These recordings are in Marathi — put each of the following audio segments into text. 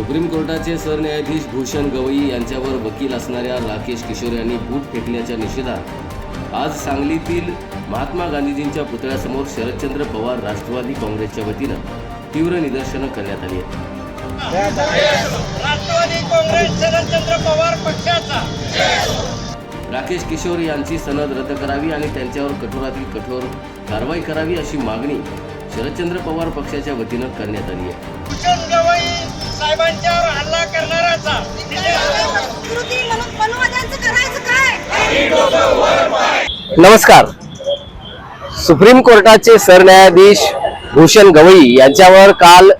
सुप्रीम कोर्टाचे सरन्यायाधीश भूषण गवई यांच्यावर वकील असणाऱ्या राकेश किशोर यांनी बूट फेकल्याच्या निषेधात आज सांगलीतील महात्मा गांधीजींच्या पुतळ्यासमोर शरदचंद्र पवार राष्ट्रवादी काँग्रेसच्या वतीनं तीव्र निदर्शनं करण्यात आली आहेत. राष्ट्रवादी काँग्रेस शरदचंद्र पवार पक्षाचा. राकेश किशोर यांची सनद रद्द करावी आणि त्यांच्यावर कठोरातील कठोर कारवाई करावी अशी मागणी शरदचंद्र पवार पक्षाच्या वतीनं करण्यात आली आहे. भूषण गवई साहेबांच्यावर हल्ला करणाऱ्याचा. संस्कृती म्हणून वनवाद्यांचं करायचं काय नमस्कार. सुप्रीम कोर्टाचे सरन्यायाधीश भूषण गवई यांच्यावर काल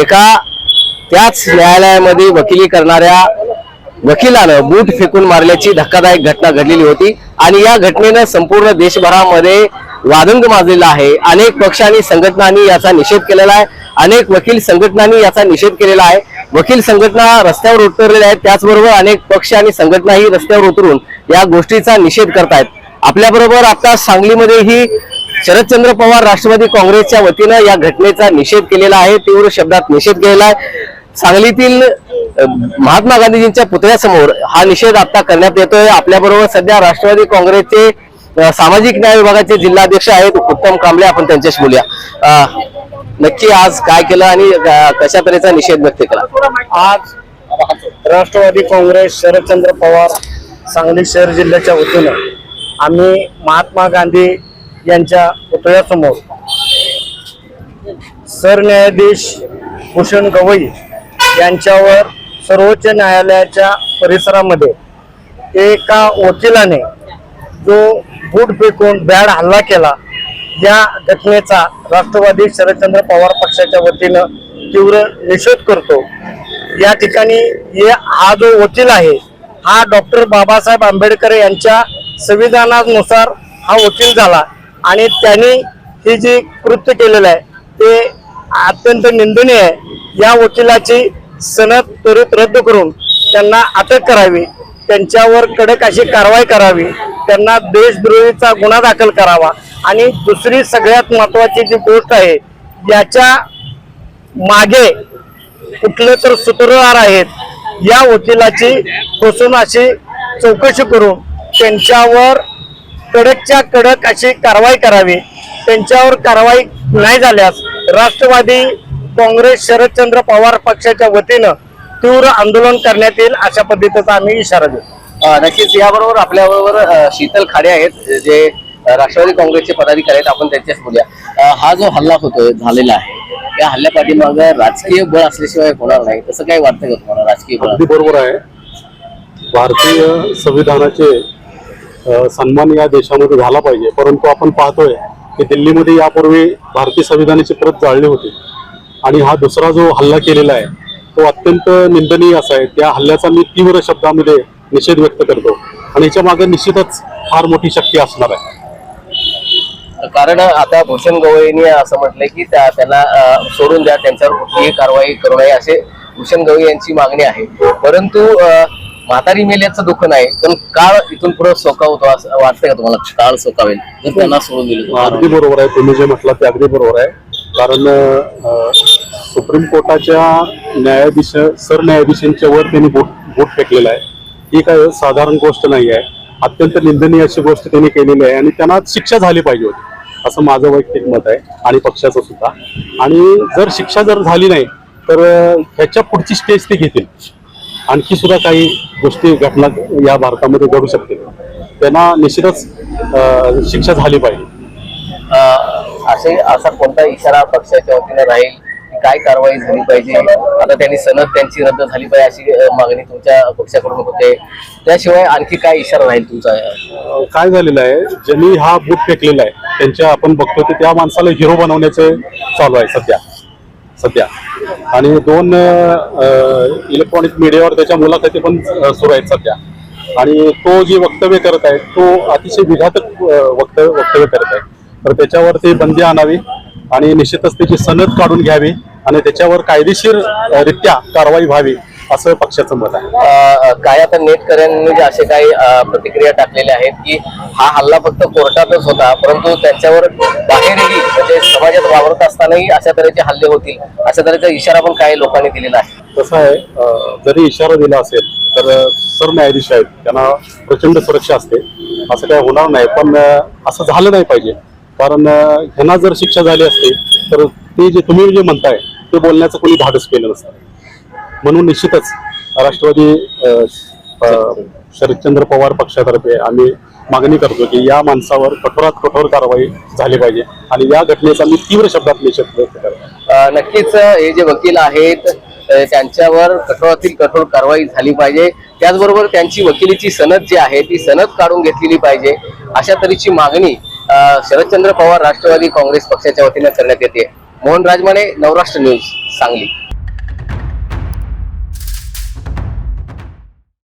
एका त्याच न्यायालयामध्ये वकिली करणाऱ्या वकिलानं बूट फेकून मारल्याची धक्कादायक घटना घडलेली होती. आणि या घटनेनं संपूर्ण देशभरामध्ये वादंग माजलेला आहे. अनेक पक्ष आणि संघटनांनी याचा निषेध केलेला आहे. अनेक वकील संघटनांनी याचा निषेध केलेला आहे. वकील संघटना रस्त्यावर उतरलेल्या आहेत. त्याचबरोबर अनेक पक्ष आणि संघटनाही रस्त्यावर उतरून या गोष्टीचा निषेध करतायत. आपल्याबरोबर आता सांगलीमध्येही शरदचंद्र पवार राष्ट्रवादी काँग्रेसच्या वतीनं या घटनेचा निषेध केलेला आहे. तीव्र शब्दात निषेध केलेला आहे. सांगलीतील महात्मा गांधीजींच्या पुतळ्यासमोर हा निषेध आता करण्यात येतोय. आपल्याबरोबर सध्या राष्ट्रवादी काँग्रेसचे सामाजिक न्याय विभागाचे जिल्हाध्यक्ष आहेत उत्तम कांबळे आपण त्यांच्याशी बोलूया. नक्की आज काय केलं आणि कशा तऱ्हेचा निषेध व्यक्त केला? आज राष्ट्रवादी काँग्रेस शरदचंद्र पवार सांगली शहर जिल्ह्याच्या वतीनं आम्ही महात्मा गांधी यांच्या पुतळ्यासमोर सरन्यायाधीश भूषण गवई यांच्यावर सर्वोच्च न्यायालयाच्या परिसरामध्ये एका वकिलाने जो बूट फेकून बॅड हल्ला केला या घटनेचा राष्ट्रवादी शरदचंद्र पवार पक्षाच्या वतीनं तीव्र निषेध करतो. या ठिकाणी हे हा जो वकील आहे हा डॉक्टर बाबासाहेब आंबेडकर यांच्या संविधानानुसार हा वकील झाला आणि त्यांनी हे जी कृत्य केलेलं आहे ते अत्यंत निंदनीय आहे. या वकिलाची सनद त्वरित रद्द करून त्यांना अटक करावी त्यांच्यावर कडक अशी कारवाई करावी त्यांना देशद्रोहीचा गुन्हा दाखल करावा. आणि दुसरी सगळ्यात महत्वाची जी गोष्ट आहे याच्या मागे कुठले तर सूत्रधार आहेत या वकिलाची बसून अशी चौकशी करून त्यांच्यावर कडकच्या कडक अशी कारवाई करावी. त्यांच्यावर कारवाई नाही झाल्यास राष्ट्रवादी काँग्रेस शरदचंद्र पवार पक्षाच्या वतीनं तीव्र आंदोलन करण्यात येईल अशा पद्धतीचा आम्ही इशारा देतो. नक्कीच याबरोबर आपल्या बरोबर शीतल खाडे आहेत जे राष्ट्रवादी काँग्रेसचे पदाधिकारी आहेत आपण त्यांच्याच बोलूया. हा जो हल्ला होतोय झालेला आहे या हल्ल्या पाठीमाग राजकीय बळ असल्याशिवाय होणार नाही. तसं काय वाटतं का तुम्हाला राजकीय बळ? बरोबर आहे. भारतीय संविधानाचे सन्मान या देशामध्ये झाला पाहिजे. परंतु आपण पाहतोय की दिल्लीमध्ये यापूर्वी भारतीय संविधानाची प्रत जाळली होती. आणि हा दुसरा जो हल्ला केलेला आहे तो अत्यंत निंदनीय असा आहे. त्या हल्ल्याचा मी तीव्र शब्दामध्ये निषेध व्यक्त करतो. आणि याच्या मागे निश्चितच फार मोठी शक्ती असणार आहे. कारण आता भूषण गवईने असं म्हटलंय की त्या त्यांना सोडून द्या त्यांच्यावर कुठलीही कारवाई करू नये असे भूषण गवई यांची मागणी आहे. परंतु म्हातारी मेल्याचं दुःख नाही पण काळ इथून पुढे सोकावतो असं वाटतं का तुम्हाला? काळ सोकावेल. जर त्यांना सोडून दिलं तर? अगदी बरोबर आहे. तुम्ही जे म्हटलं ते अगदी बरोबर आहे. कारण सुप्रीम कोर्टाच्या न्यायाधीश सरन्यायाधीशांच्या वर त्यांनी बोट बोट फेकलेलं आहे. ही काय साधारण गोष्ट नाही आहे. अत्यंत निंदनीय अशी गोष्ट त्यांनी केलेली आहे आणि त्यांना शिक्षा झाली पाहिजे होती. असं माझं वैयक्तिक मत आहे आणि पक्षाचं सुद्धा. आणि जर शिक्षा जर झाली नाही तर ह्याच्या पुढची स्टेज ते घेतील. आणखी सुद्धा काही गोष्टी घटना या भारतामध्ये घडू शकतील. त्यांना निश्चितच शिक्षा झाली पाहिजे. असे असा कोणता इशारा पक्षाच्या वतीने राहील काय कारवाई झाली पाहिजे? आता त्यांनी सनद त्यांची रद्द झाली पाहिजे अशी मागणी तुमच्या पक्षाकडून होते. त्याशिवाय आणखी काय इशारा राहील तुमचा? काय झालेलं आहे? ज्यांनी हा बूट फेकलेला आहे त्यांच्या आपण बघतो की त्या माणसाला हिरो बनवण्याचे चालू आहे सध्या. सध्या. आणि दोन इलेक्ट्रॉनिक मीडियावर त्याच्या मुलाखती पण सुरू आहेत सध्या. आणि तो जे वक्तव्य करत आहे तो अतिशय विघातक वक्तव्य वक्तव्य करत आहे. तर त्याच्यावरती बंदी आणावी. आणि निश्चितच त्याची सनद काढून घ्यावी आणि त्याच्यावर कायदेशीर रित्या कारवाई व्हावी असं पक्षाचं मत आहे. काय आता नेटकऱ्यांनी जे असे काही प्रतिक्रिया टाकलेल्या आहेत की हा हल्ला फक्त कोर्टातच होता परंतु त्यांच्यावर बाहेरही म्हणजे समाजात वावरत असतानाही अशा तऱ्हेचे हल्ले होतील अशा तऱ्हेचा इशारा पण काही लोकांनी दिलेला आहे. कसं आहे जरी इशारा दिला असेल तर सरन्यायाधीश आहेत त्यांना प्रचंड सुरक्षा असते असं काय होणार नाही पण असं झालं नाही पाहिजे. कारण ह्यांना जर शिक्षा झाली असती तर ते जे तुम्ही जे म्हणताय ते बोलण्याचं कोणी धाडस केलं नसतं. म्हणून निश्चितच राष्ट्रवादी शरदचंद्र पवार पक्षातर्फे आम्ही मागणी करतो की या माणसावर कठोरात कठोर कारवाई झाली पाहिजे आणि या घटनेचा मी तीव्र शब्दात निषेध व्यक्त करतो. नक्कीच हे जे वकील आहेत त्यांच्यावर कठोरातील कठोर कारवाई झाली पाहिजे. त्याचबरोबर त्यांची वकिलीची सनद जी आहे ती सनद काढून घेतलेली पाहिजे. अशा तऱ्हेची मागणी शरदचंद्र पवार राष्ट्रवादी काँग्रेस पक्षाच्या वतीने करण्यात येते. मोहन राजमाने नवराष्ट्र न्यूज सांगली.